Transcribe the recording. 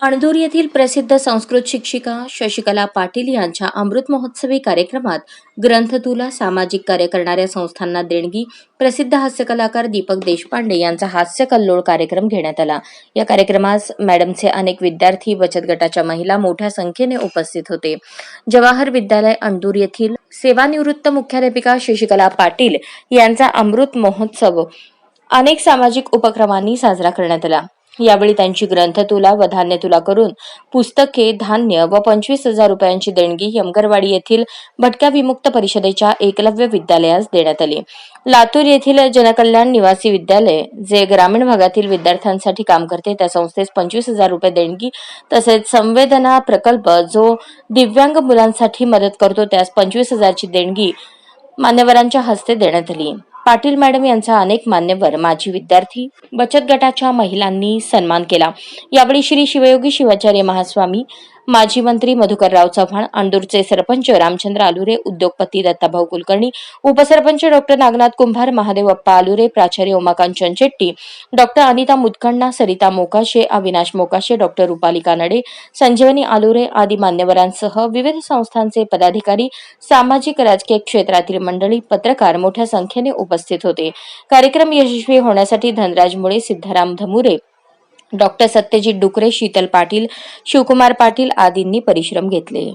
अणदूर येथील प्रसिद्ध संस्कृत शिक्षिका शशिकला पाटील यांच्या अमृत महोत्सवी कार्यक्रमात ग्रंथतुला सामाजिक कार्य करणाऱ्या संस्थांना देणगी प्रसिद्ध हास्यकलाकार दीपक देशपांडे यांचा हास्य कल्लोळ कार्यक्रम घेण्यात आला. या कार्यक्रमास मॅडमचे अनेक विद्यार्थी बचत गटाच्या महिला मोठ्या संख्येने उपस्थित होते. जवाहर विद्यालय अणदूर येथील सेवानिवृत्त मुख्याध्यापिका शशिकला पाटील यांचा अमृत महोत्सव अनेक सामाजिक उपक्रमांनी साजरा करण्यात आला. यावेळी त्यांची ग्रंथतुला व धान्यतुला करून पुस्तके धान्य व पंचवीस हजार रुपयांची देणगी यमगरवाडी येथील भटक्या विमुक्त परिषदेच्या एकलव्य विद्यालयास देण्यात आली. लातूर येथील जनकल्याण निवासी विद्यालय जे ग्रामीण भागातील विद्यार्थ्यांसाठी काम करते त्या संस्थेस पंचवीस हजार रुपये देणगी तसेच संवेदना प्रकल्प जो दिव्यांग मुलांसाठी मदत करतो त्यास पंचवीस हजारची देणगी मान्यवरांच्या हस्ते देण्यात आली. पाटील मॅडम यांचा अनेक मान्यवर माजी विद्यार्थी बचत गटाच्या महिलांनी सन्मान केला. यावेळी श्री शिवयोगी शिवाचार्य महास्वामी माजी मंत्री मधुकरराव चव्हाण अंदूरचे सरपंच रामचंद्र आलुरे उद्योगपती दत्ताभाऊ कुलकर्णी उपसरपंच डॉक्टर नागनाथ कुंभार महादेव अप्पा आलुरे प्राचार्य उमाकांत चनचेट्टी डॉक्टर अनिता मुदकण्णा सरिता मोकाशे अविनाश मोकाशे डॉक्टर रुपाली कानडे संजीवनी आलुरे आदी मान्यवरांसह विविध संस्थांचे पदाधिकारी सामाजिक राजकीय क्षेत्रातील मंडळी पत्रकार मोठ्या संख्येने उपस्थित होते. कार्यक्रम यशस्वी होण्यासाठी धनराज मुळे सिद्धाराम धमुरे डॉक्टर सत्यजित डुकरे शीतल पाटील शिवकुमार पाटील आदींनी परिश्रम घेतले.